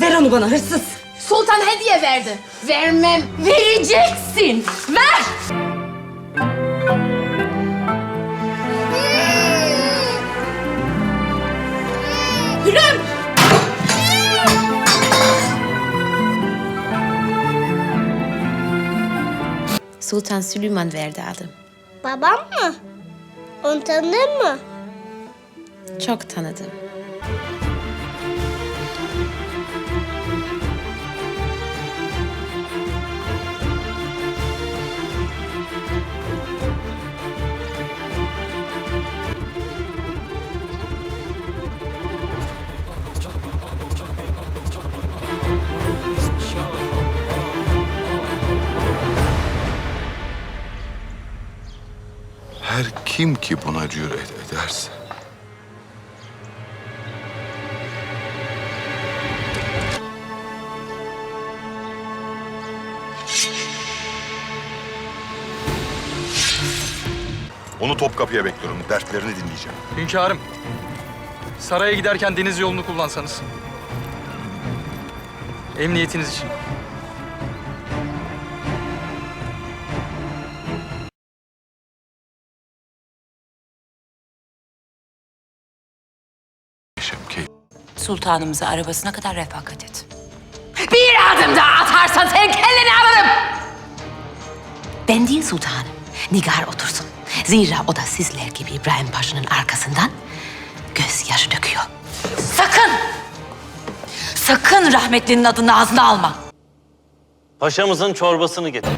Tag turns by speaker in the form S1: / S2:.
S1: Ver onu bana hırsız.
S2: Sultan hediye verdi. Vermem.
S1: Vereceksin. Ver. Hürrem.
S2: Sultan Süleyman verdi adım.
S3: Babam mı? Onu tanıdın mı?
S2: Çok tanıdım.
S4: Her kim ki buna cüret ederse Onu Topkapı'ya bekliyorum. Dertlerini dinleyeceğim.
S5: Hünkârım, saraya giderken deniz yolunu kullansanız. Emniyetiniz için.
S6: Sultanımıza arabasına kadar refakat et.
S1: Bir adım daha atarsan senin kelleni alırım.
S6: Ben değil sultanım. Nigar otursun. Zira o da sizler gibi İbrahim Paşa'nın arkasından gözyaşı döküyor. Sakın! Sakın rahmetlinin adını ağzına alma.
S7: Paşamızın çorbasını getir.